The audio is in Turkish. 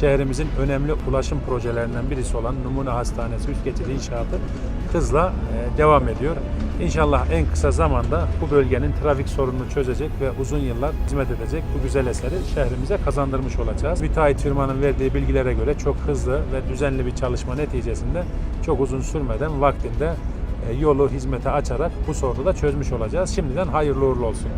şehrimizin önemli ulaşım projelerinden birisi olan Numune Hastanesi üst geçidi inşaatı hızla e, devam ediyor. İnşallah en kısa zamanda bu bölgenin trafik sorununu çözecek ve uzun yıllar hizmet edecek bu güzel eseri şehrimize kazandırmış olacağız. Müteahhit firmanın verdiği bilgilere göre çok hızlı ve düzenli bir çalışma neticesinde çok uzun sürmeden vaktinde e, yolu hizmete açarak bu sorunu da çözmüş olacağız. Şimdiden hayırlı uğurlu olsun.